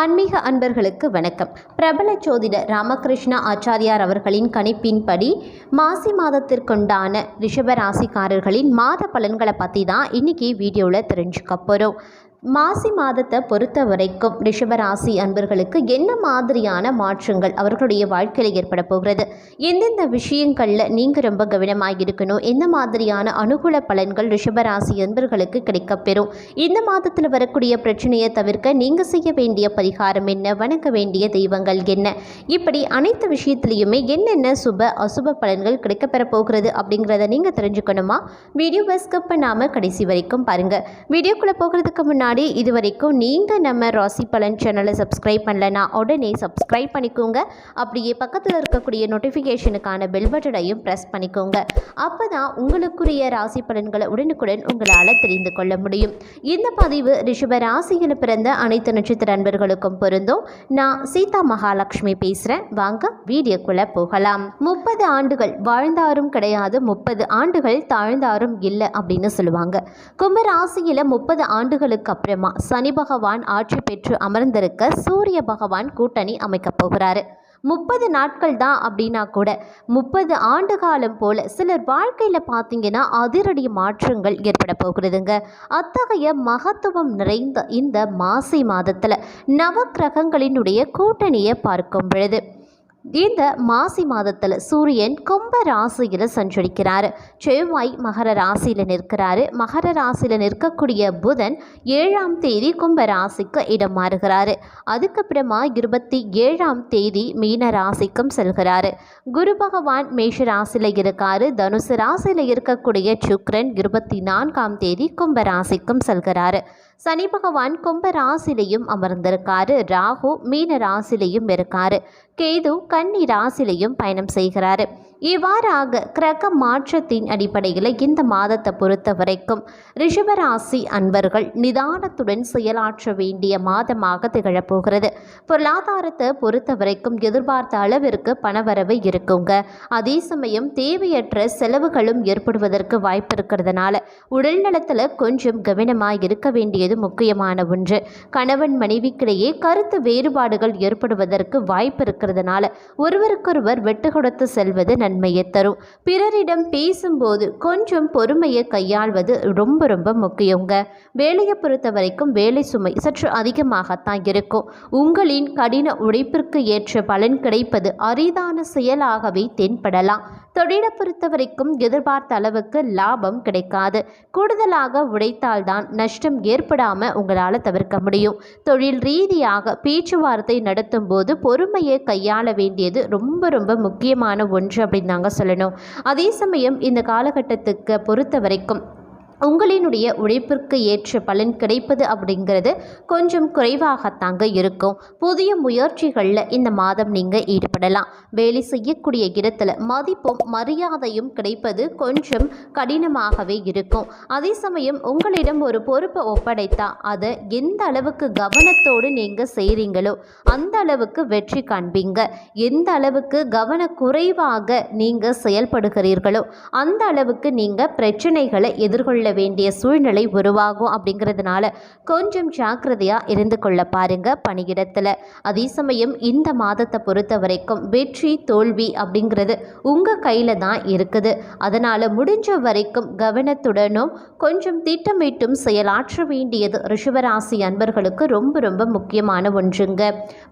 ஆன்மீக அன்பர்களுக்கு வணக்கம். பிரபல ஜோதிடர் ராமகிருஷ்ண ஆச்சாரியார் அவர்களின் கணிப்பின்படி மாசி மாதத்திற்குண்டான ரிஷபராசிக்காரர்களின் மாத பலன்களை பற்றி தான் இன்றைக்கி வீடியோவில் தெரிஞ்சுக்க போகிறோம் மாசி மாதத்தை பொறுத்த வரைக்கும் ரிஷபராசி அன்பர்களுக்கு என்ன மாதிரியான மாற்றங்கள் அவர்களுடைய வாழ்க்கையில் ஏற்பட போகிறது? எந்தெந்த விஷயங்களில் நீங்கள் ரொம்ப கவனமாக இருக்கணும்? எந்த மாதிரியான அனுகூல பலன்கள் ரிஷபராசி அன்பர்களுக்கு கிடைக்கப்பெறும்? இந்த மாதத்தில் வரக்கூடிய பிரச்சனையை தவிர்க்க நீங்கள் செய்ய வேண்டிய பரிகாரம் என்ன? வணங்க வேண்டிய தெய்வங்கள் என்ன? இப்படி அனைத்து விஷயத்துலையுமே என்னென்ன சுப அசுப பலன்கள் கிடைக்கப்பெற போகிறது அப்படிங்கிறத நீங்கள் தெரிஞ்சுக்கணுமா? வீடியோ ஸ்கிப் பண்ணாமல் கடைசி வரைக்கும் பாருங்கள் வீடியோக்குள்ளே போகிறதுக்கு முன்னாடி இது வரைக்கும் நீங்கள் நம்ம ராசி பலன் சேனலை சப்ஸ்கிரைப் பண்ணலனா உடனே சப்ஸ்கிரைப் பண்ணிக்கோங்க. அப்படியே பக்கத்தில் இருக்கக்கூடிய நோட்டிஃபிகேஷனுக்கான பெல் பட்டனையும் ப்ரெஸ் பண்ணிக்கோங்க. அப்போ தான் உங்களுக்குரிய ராசி பலன்களை உடனுக்குடன் உங்களால் தெரிந்து கொள்ள முடியும். இந்த பதிவு ரிஷப ராசியில் பிறந்த அனைத்து நட்சத்திர அன்பர்களுக்கும் பொருந்தும். நான் சீதா மகாலட்சுமி பேசுகிறேன் வாங்க வீடியோக்குள்ளே போகலாம். முப்பது ஆண்டுகள் வாழ்ந்தாரும் கிடையாது முப்பது ஆண்டுகள் தாழ்ந்தாரும் இல்லை அப்படின்னு சொல்லுவாங்க. கும்பராசியில் முப்பது ஆண்டுகளுக்கு அப்புறமா சனி பகவான் ஆட்சி பெற்று அமர்ந்திருக்க சூரிய பகவான் கூட்டணி அமைக்கப் போகிறாரு. முப்பது நாட்கள் தான் அப்படின்னா கூட முப்பது ஆண்டு காலம் போல சிலர் வாழ்க்கையில் பார்த்தீங்கன்னா அதிரடி மாற்றங்கள் ஏற்பட போகிறதுங்க. அத்தகைய மகத்துவம் நிறைந்த இந்த மாசி மாதத்தில் நவக்கிரகங்களினுடைய கூட்டணியை பார்க்கும் பொழுது இந்த மாசி மாதத்தில் சூரியன் கும்ப ராசியில் சஞ்சரிக்கிறார். செவ்வாய் மகர ராசியில் நிற்கிறாரு. மகர ராசியில் நிற்கக்கூடிய புதன் ஏழாம் தேதி கும்ப ராசிக்கு இடம் மாறுகிறாரு. அதுக்கப்புறமா இருபத்தி ஏழாம் தேதி மீன ராசிக்கும் செல்கிறாரு. குரு பகவான் மேஷ ராசியில் இருக்காரு. தனுசு ராசியில் இருக்கக்கூடிய சுக்ரன் இருபத்தி நான்காம் தேதி கும்ப ராசிக்கும் செல்கிறாரு. சனி பகவான் கும்ப ராசிலையும் அமர்ந்திருக்காரு. ராகு மீன ராசிலையும் இருக்காரு. கேது கன்னி ராசிலையும் பயணம் செய்கிறாரு. இவ்வாறாக கிரக மாற்றத்தின் அடிப்படையில் இந்த மாதத்தை பொறுத்த வரைக்கும் ரிஷபராசி அன்பர்கள் நிதானத்துடன் செயலாற்ற வேண்டிய மாதமாக திகழப்போகிறது. பொருளாதாரத்தை பொறுத்த வரைக்கும் எதிர்பார்த்த அளவிற்கு பணவரவு இருக்குங்க. அதே சமயம் தேவையற்ற செலவுகளும் ஏற்படுவதற்கு வாய்ப்பு இருக்கிறதுனால உடல் நலத்தில் கொஞ்சம் கவனமாக இருக்க வேண்டியது முக்கியமான ஒன்று. கணவன் மனைவிக்கிடையே கருத்து வேறுபாடுகள் ஏற்படுவதற்கு வாய்ப்பு இருக்கிறதுனால ஒருவருக்கொருவர் வெட்டு கொடுத்து செல்வது நன்மையை தரும். பிறரிடம் பேசும்போது கொஞ்சம் பொறுமையை கையாள்வது ரொம்ப ரொம்ப முக்கியங்க. வேலையை பொறுத்த வரைக்கும் வேலை சுமை சற்று அதிகமாகத்தான் இருக்கும். உங்களின் கடின உழைப்பிற்கு ஏற்ற பலன் கிடைப்பது அரிதான செயலாகவே தென்படலாம். தொழிலை பொறுத்த வரைக்கும் எதிர்பார்த்த அளவுக்கு லாபம் கிடைக்காது. கூடுதலாக உழைத்தால்தான் நஷ்டம் ஏற்படாமல் உங்களால் தவிர்க்க முடியும். தொழில் ரீதியாக பேச்சுவார்த்தை நடத்தும் போது பொறுமையை கையாள வேண்டியது ரொம்ப ரொம்ப முக்கியமான ஒன்று அப்படின்னு நாங்கள் சொல்லணும். அதே சமயம் இந்த காலகட்டத்துக்கு பொறுத்த வரைக்கும் உங்களினுடைய உழைப்பிற்கு ஏற்ற பலன் கிடைப்பது அப்படிங்கிறது கொஞ்சம் குறைவாகத்தாங்க இருக்கும். புதிய முயற்சிகளில் இந்த மாதம் நீங்கள் ஈடுபடலாம். வேலை செய்யக்கூடிய இடத்துல மதிப்பும் மரியாதையும் கிடைப்பது கொஞ்சம் கடினமாகவே இருக்கும். அதே சமயம் உங்களிடம் ஒரு பொறுப்பை ஒப்படைத்தா அதை எந்த அளவுக்கு கவனத்தோடு நீங்கள் செய்கிறீங்களோ அந்த அளவுக்கு வெற்றி காண்பீங்க. எந்த அளவுக்கு கவனக்குறைவாக நீங்கள் செயல்படுகிறீர்களோ அந்த அளவுக்கு நீங்கள் பிரச்சனைகளை எதிர்கொள்ள வேண்டிய சூழ்நிலை உருவாகும் அப்படிங்கிறதுனால கொஞ்சம் ஜாக்கிரதையாக இருந்து கொள்ள பாருங்க பணியிடத்தில். அதே சமயம் இந்த மாதத்தை பொறுத்த வரைக்கும் வெற்றி தோல்வி அப்படிங்கிறது உங்கள் கையில் தான் இருக்குது. அதனால் முடிஞ்ச வரைக்கும் கவனத்துடனும் கொஞ்சம் திட்டமிட்டும் செயலாற்ற வேண்டியது ரிஷபராசி அன்பர்களுக்கு ரொம்ப ரொம்ப முக்கியமான ஒன்றுங்க.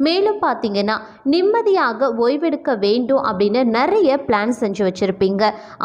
மேலும் பார்த்தீங்கன்னா நிம்மதியாக ஓய்வெடுக்க வேண்டும் அப்படின்னு நிறைய பிளான் செஞ்சு வச்சுருப்பீங்க.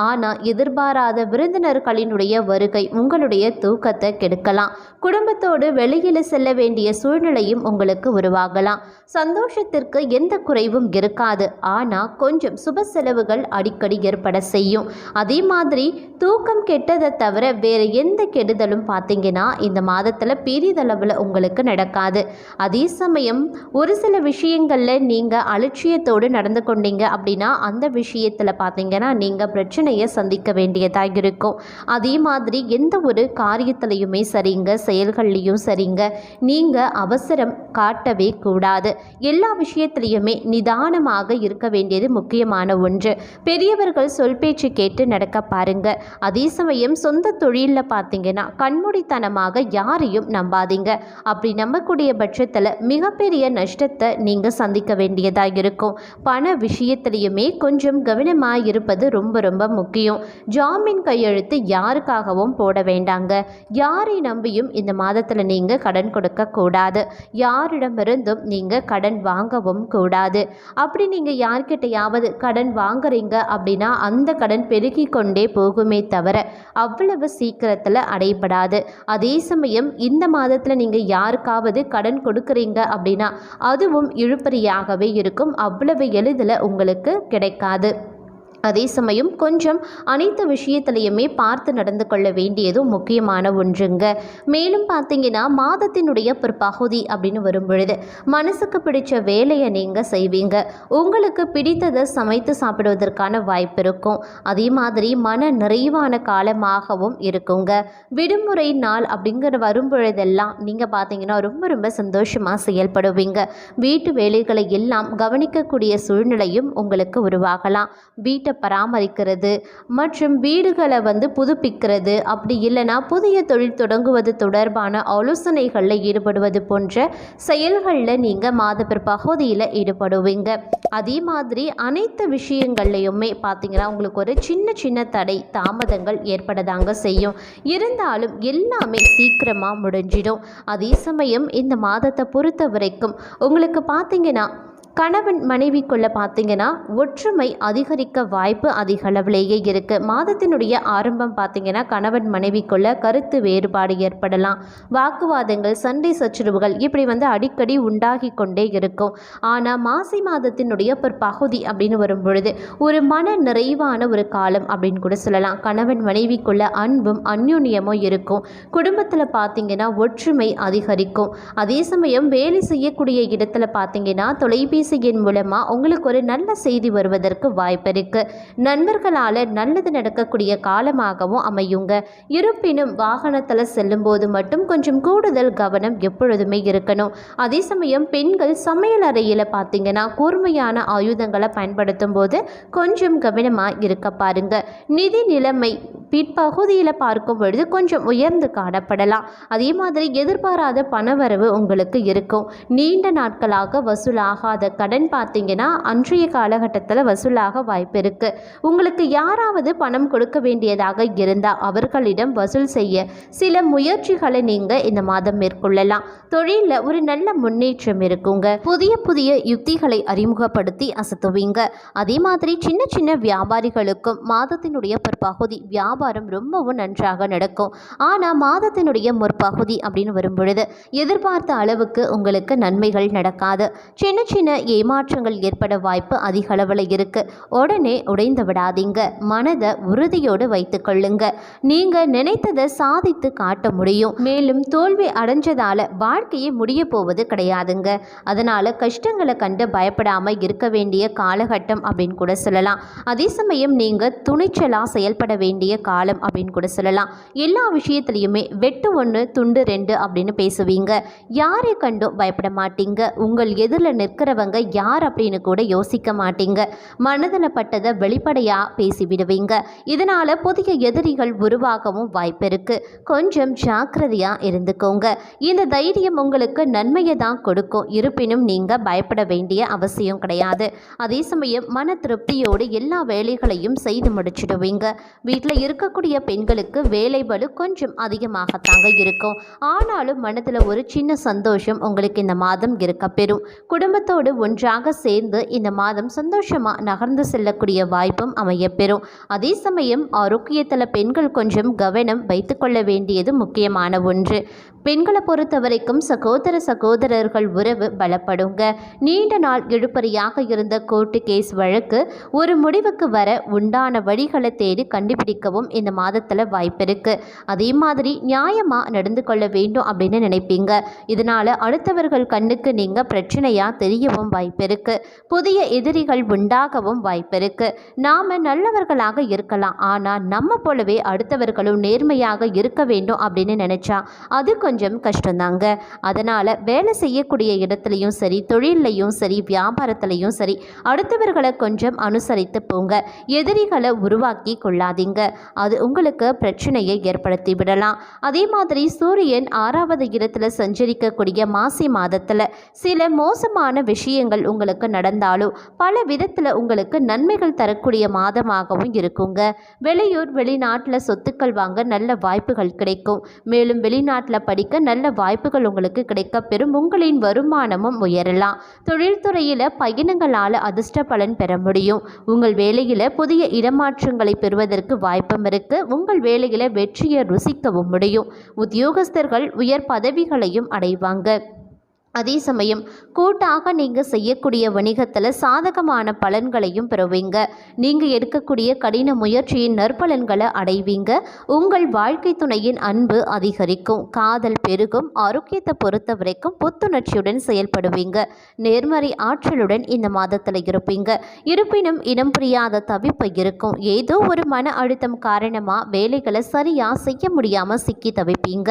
ஆனால் எதிர்பாராத விருந்தினர்களினுடைய வருகை உங்களுடைய தூக்கத்தை கெடுக்கலாம். குடும்பத்தோடு வெளியில் செல்ல வேண்டிய சூழ்நிலையும் உங்களுக்கு உருவாகலாம். சந்தோஷத்திற்கு எந்த குறைவும் இருக்காது. ஆனால் கொஞ்சம் சுப செலவுகள் அடிக்கடி ஏற்பட செய்யும். அதே மாதிரி தூக்கம் கெட்டதை தவிர வேறு எந்த கெடுதலும் பார்த்தீங்கன்னா இந்த மாதத்தில் பெரிதளவில் உங்களுக்கு நடக்காது. அதே சமயம் ஒரு சில விஷயங்களில் நீங்கள் அலட்சியத்தோடு நடந்து கொண்டீங்க அப்படின்னா அந்த விஷயத்தில் பார்த்தீங்கன்னா நீங்கள் பிரச்சனையை சந்திக்க வேண்டியதாக இருக்கும். அதே மாதிரி எந்த ஒரு காரியத்திலையுமே சரிங்க செயல்கள்லையும் சரிங்க நீங்கள் அவசரம் காட்டவே கூடாது. எல்லா விஷயத்திலையுமே நிதானமாக இருக்க வேண்டியது முக்கியமான ஒன்று. பெரியவர்கள் சொல் பேச்சு கேட்டு நடக்க பாருங்க. அதே சமயம் சொந்த தொழிலில் பார்த்தீங்கன்னா கண்மூடித்தனமாக யாரையும் நம்பாதீங்க. அப்படி நம்பக்கூடிய பட்சத்தில் மிகப்பெரிய நஷ்டத்தை நீங்கள் சந்திக்க வேண்டியதாக இருக்கும். பண விஷயத்திலையுமே கொஞ்சம் கவனமாக இருப்பது ரொம்ப ரொம்ப முக்கியம். ஜாமீன் கையெழுத்து யாருக்காகவும் போட வேண்டாங்க. யாரை நம்பியும் இந்த மாதத்தில் நீங்கள் கடன் கொடுக்கக்கூடாது யாரிடமிருந்தும் நீங்கள் கடன் வாங்கவும் கூடாது. அப்படி நீங்கள் யார்கிட்டையாவது கடன் வாங்குறீங்க அப்படின்னா அந்த கடன் பெருகி கொண்டே போகுமே தவிர அவ்வளவு சீக்கிரத்தில் அடைபடாது. அதே சமயம் இந்த மாதத்தில் நீங்கள் யாருக்காவது கடன் கொடுக்குறீங்க அப்படின்னா அதுவும் இழுப்பறியாகவே இருக்கும். அவ்வளவு எளிதில் உங்களுக்கு கிடைக்காது. அதே சமயம் கொஞ்சம் அனைத்து விஷயத்திலையுமே பார்த்து நடந்து கொள்ள வேண்டியதும் முக்கியமான ஒன்றுங்க. மேலும் பார்த்தீங்கன்னா மாதத்தினுடைய பிற்பகுதி அப்படின்னு வரும் பொழுது மனசுக்கு பிடிச்ச வேலையை நீங்கள் செய்வீங்க. உங்களுக்கு பிடித்ததை சமைத்து சாப்பிடுவதற்கான வாய்ப்பு இருக்கும். அதே மாதிரி மன நிறைவான காலமாகவும் இருக்குங்க. விடுமுறை நாள் அப்படிங்கிற வரும் பொழுதெல்லாம் நீங்கள் பார்த்தீங்கன்னா ரொம்ப ரொம்ப சந்தோஷமாக செயல்படுவீங்க. வீட்டு வேலைகளை எல்லாம் கவனிக்கக்கூடிய சூழ்நிலையும் உங்களுக்கு உருவாகலாம். வீட்டை பராமரிக்கிறது மற்றும் வீடுகளை வந்து புதுப்பிக்கிறது. அப்படி இல்லைன்னா புதிய தொழில் தொடங்குவது தொடர்பான ஆலோசனைகளில் ஈடுபடுவது போன்ற செயல்களில் நீங்கள் மாத பிற்பகுதியில் ஈடுபடுவீங்க. அதே மாதிரி அனைத்து விஷயங்கள்லையுமே பார்த்தீங்கன்னா உங்களுக்கு ஒரு சின்ன சின்ன தடை தாமதங்கள் ஏற்படதாங்க செய்யும். இருந்தாலும் எல்லாமே சீக்கிரமாக முடிஞ்சிடும். அதே சமயம் இந்த மாதத்தை பொறுத்த வரைக்கும் உங்களுக்கு பார்த்தீங்கன்னா கணவன் மனைவிக்குள்ள பார்த்தீங்கன்னா ஒற்றுமை அதிகரிக்க வாய்ப்பு அதிக அளவிலேயே இருக்குது மாதத்தினுடைய ஆரம்பம் பார்த்தீங்கன்னா கணவன் மனைவிக்குள்ள கருத்து வேறுபாடு ஏற்படலாம். வாக்குவாதங்கள் சண்டை சச்சரவுகள் இப்படி வந்து அடிக்கடி உண்டாகி கொண்டே இருக்கும். ஆனால் மாசி மாதத்தினுடைய பகுதி அப்படின்னு வரும் பொழுது ஒரு மன நிறைவான ஒரு காலம் அப்படின்னு கூட சொல்லலாம். கணவன் மனைவிக்குள்ள அன்பும் அந்யுன்யமும் இருக்கும். குடும்பத்தில் பார்த்தீங்கன்னா ஒற்றுமை அதிகரிக்கும். அதே சமயம் வேலை செய்யக்கூடிய இடத்துல பார்த்தீங்கன்னா தொலைபேசி தொலைபேசியின் மூலமாக உங்களுக்கு ஒரு நல்ல செய்தி வருவதற்கு வாய்ப்பு இருக்கு. நண்பர்களால் நல்லது நடக்கக்கூடிய காலமாகவும் அமையுங்க. இருப்பினும் வாகனத்தில் செல்லும்போது மட்டும் கொஞ்சம் கூடுதல் கவனம் எப்பொழுதுமே இருக்கணும். அதே சமயம் பெண்கள் சமையல் அறையில் பார்த்தீங்கன்னா கூர்மையான ஆயுதங்களை பயன்படுத்தும் போது கொஞ்சம் கவனமாக இருக்க பாருங்க. நிதி நிலைமை பிற்பகுதியில் பார்க்கும் பொழுது கொஞ்சம் உயர்ந்து காணப்படலாம். அதே மாதிரி எதிர்பாராத பணவரவு உங்களுக்கு இருக்கும். நீண்ட நாட்களாக வசூலாகாத கடன் பார்த்தீங்கன்னா அன்றைய காலகட்டத்தில் வசூலாக வாய்ப்பு இருக்குது உங்களுக்கு யாராவது பணம் கொடுக்க வேண்டியதாக இருந்தால் அவர்களிடம் வசூல் செய்ய சில முயற்சிகளை நீங்கள் இந்த மாதம் மேற்கொள்ளலாம். தொழிலில் ஒரு நல்ல முன்னேற்றம் இருக்குங்க. புதிய புதிய யுக்திகளை அறிமுகப்படுத்தி அசத்துவீங்க. அதே மாதிரி சின்ன சின்ன வியாபாரிகளுக்கும் மாதத்தினுடைய பிற்பகுதி வியாபாரம் ரொம்பவும் நன்றாக நடக்கும். ஆனால் மாதத்தினுடைய முற்பகுதி அப்படின்னு வரும் பொழுது எதிர்பார்த்த அளவுக்கு உங்களுக்கு நன்மைகள் நடக்காது. சின்ன சின்ன ஏமாற்றங்கள் ஏற்பட வாய்ப்பு அதிக அளவில் இருக்கு. உடனே உடைந்து விடாதீங்க. மனதை உறுதியோடு வைத்துக்கொள்ளுங்க கொள்ளுங்க. நினைத்ததை சாதித்து காட்ட முடியும். மேலும் தோல்வி அடைஞ்சதால வாழ்க்கையே முடிய போவது கிடையாதுங்க. அதனால் கஷ்டங்களை கண்டு பயப்படாமல் இருக்க வேண்டிய காலகட்டம் அப்படின்னு கூட சொல்லலாம். அதே சமயம் நீங்கள் துணிச்சலாக செயல்பட வேண்டிய காலம் அப்படின்னு கூட சொல்லலாம். எல்லா விஷயத்துலையுமே வெட்டு ஒன்று துண்டு ரெண்டு அப்படின்னு பேசுவீங்க. யாரை கண்டும் பயப்பட மாட்டீங்க. உங்கள் எதிரில் நிற்கிறவங்க யார் அப்படின்னு கூட யோசிக்க மாட்டீங்க. மனதில் பட்டதை வெளிப்படையாக பேசிவிடுவீங்க. இதனால் புதிய எதிரிகள் உருவாகவும் வாய்ப்பு இருக்கு. கொஞ்சம் ஜாக்கிரதையாக இருந்துக்கோங்க. இந்த தைரியம் உங்களுக்கு நன்மையை தான் கொடுக்கும். இருப்பினும் நீங்கள் பயப்பட வேண்டிய அவசியம் கிடையாது. அதே சமயம் மன திருப்தியோடு எல்லா வேலைகளையும் செய்து முடிச்சிடுவீங்க. வீட்டில் இருக்கக்கூடிய பெண்களுக்கு வேலை வலு கொஞ்சம் அதிகமாகத்தாங்க இருக்கும். ஆனாலும் மனதில் ஒரு சின்ன சந்தோஷம் உங்களுக்கு இந்த மாதம் இருக்க பெறும். குடும்பத்தோடு ஒன்றாக சேர்ந்து இந்த மாதம் சந்தோஷமாக நகர்ந்து செல்லக்கூடிய வாய்ப்பும் அமையப்பெறும். அதே சமயம் ஆரோக்கியத்தில் பெண்கள் கொஞ்சம் கவனம் வைத்துக்கொள்ள வேண்டியது முக்கியமான ஒன்று. பெண்களை பொறுத்த வரைக்கும் சகோதர சகோதரர்கள் உறவு பலப்படுங்க. நீண்ட நாள் இழுபறியாக இருந்த கோர்ட்டு கேஸ் வழக்கு ஒரு முடிவுக்கு வர உண்டான வழிகளை தேடி கண்டுபிடிக்கவும் இந்த மாதத்தில் வாய்ப்பிருக்கு. அதே மாதிரி நியாயமாக நடந்து கொள்ள வேண்டும் அப்படின்னு நினைப்பீங்க. இதனால அடுத்தவர்கள் கண்ணுக்கு நீங்கள் பிரச்சனையாக தெரியவும் குறையவும் வாய்ப்பிருக்கு. புதிய எதிரிகள் உண்டாகவும் வாய்ப்பிருக்கு. நாம நல்லவர்களாக இருக்கலாம். ஆனால் நம்ம போலவே அடுத்தவர்களும் நேர்மையாக இருக்க வேண்டும் அப்படின்னு நினைச்சா அது கொஞ்சம் கஷ்டம்தாங்க அதனால வேலை செய்யக்கூடிய இடத்துலையும் சரி தொழிலையும் சரி வியாபாரத்திலையும் சரி அடுத்தவர்களை கொஞ்சம் அனுசரித்து போங்க. எதிரிகளை உருவாக்கி கொள்ளாதீங்க. அது உங்களுக்கு பிரச்சனையை ஏற்படுத்தி விடலாம். அதே மாதிரி சூரியன் ஆறாவது இடத்துல சஞ்சரிக்கக்கூடிய மாசி மாதத்தில் சில மோசமான விஷயம் விஷயங்கள் உங்களுக்கு நடந்தாலும் பல விதத்தில் உங்களுக்கு நன்மைகள் தரக்கூடிய மாதமாகவும் இருக்குங்க. வெளியூர் வெளிநாட்டில் சொத்துக்கள் வாங்க நல்ல வாய்ப்புகள் கிடைக்கும். மேலும் வெளிநாட்டில் படிக்க நல்ல வாய்ப்புகள் உங்களுக்கு கிடைக்க பெறும். உங்களின் வருமானமும் உயரலாம். தொழில்துறையில் பயணங்களால் அதிர்ஷ்ட பலன் பெற முடியும். உங்கள் வேலையில் புதிய இடமாற்றங்களை பெறுவதற்கு வாய்ப்பும் இருக்கு. உங்கள் வேலையில் வெற்றியை ருசிக்கவும் முடியும். உத்தியோகஸ்தர்கள் உயர் பதவிகளையும் அடைவாங்க. அதே சமயம் கூட்டாக நீங்கள் செய்யக்கூடிய வணிகத்தில் சாதகமான பலன்களையும் பெறுவீங்க. நீங்கள் எடுக்கக்கூடிய கடின முயற்சியின் நற்பலன்களை அடைவீங்க. உங்கள் வாழ்க்கை துணையின் அன்பு அதிகரிக்கும். காதல் பெருகும். ஆரோக்கியத்தை பொறுத்த வரைக்கும் புத்துணர்ச்சியுடன் செயல்படுவீங்க. நேர்மறை ஆற்றலுடன் இந்த மாதத்தில் இருப்பீங்க. இருப்பினும் இனம் புரியாத தவிப்பு இருக்கும். ஏதோ ஒரு மன அழுத்தம் காரணமாக வேலைகளை சரியாக செய்ய முடியாமல் சிக்கி தவிப்பீங்க.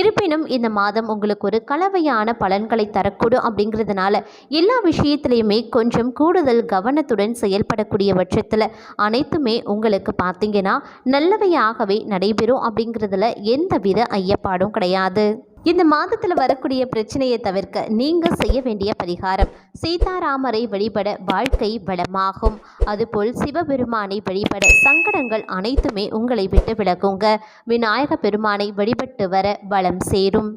இருப்பினும் இந்த மாதம் உங்களுக்கு ஒரு கலவையான பலன்களை தரக்கூடும் அப்படிங்கிறதுனால எல்லா விஷயத்திலையுமே கொஞ்சம் கூடுதல் கவனத்துடன் செயல்படக்கூடிய பட்சத்தில் அனைத்துமே உங்களுக்கு பார்த்தீங்கன்னா நல்லவையாகவே நடைபெறும் அப்படிங்கிறதுல எந்தவித ஐயப்பாடும் கிடையாது. இந்த மாதத்தில் வரக்கூடிய பிரச்சனையை தவிர்க்க நீங்கள் செய்ய வேண்டிய பரிகாரம் சீதாராமரை வழிபட வாழ்க்கை வளமாகும். அதுபோல் சிவபெருமானை வழிபட சங்கடங்கள் அனைத்துமே உங்களை விட்டு விலகுங்க. விநாயக பெருமானை வழிபட்டு வர வளம் சேரும்.